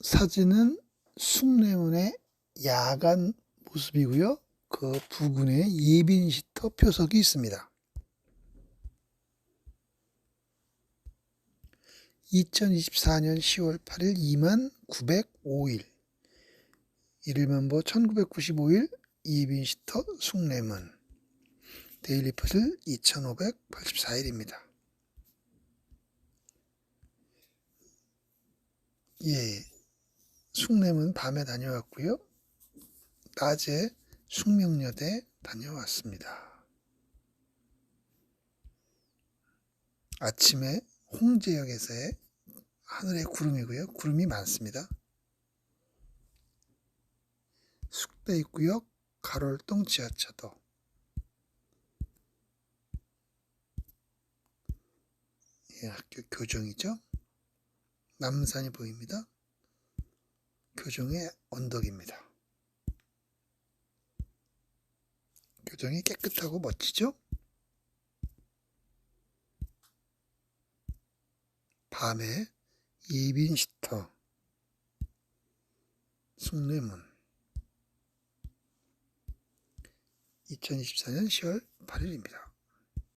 사진은 숭례문의 야간 모습이고요. 그 부근에 예빈시터 표석이 있습니다. 2024년 10월 8일 2만 905일 1일만보 1995일 예빈시터 숭례문 데일리퍼슬 2584일입니다. 예, 숭례문 밤에 다녀왔고요. 낮에 숙명여대 다녀왔습니다. 아침에 홍제역에서의 하늘의 구름이고요. 구름이 많습니다. 숙대 있고요. 가롤동 지하차도. 예, 학교 교정이죠. 남산이 보입니다. 교정의 언덕입니다. 교정이 깨끗하고 멋지죠? 밤에 예빈시터 숭례문 2024년 10월 8일입니다.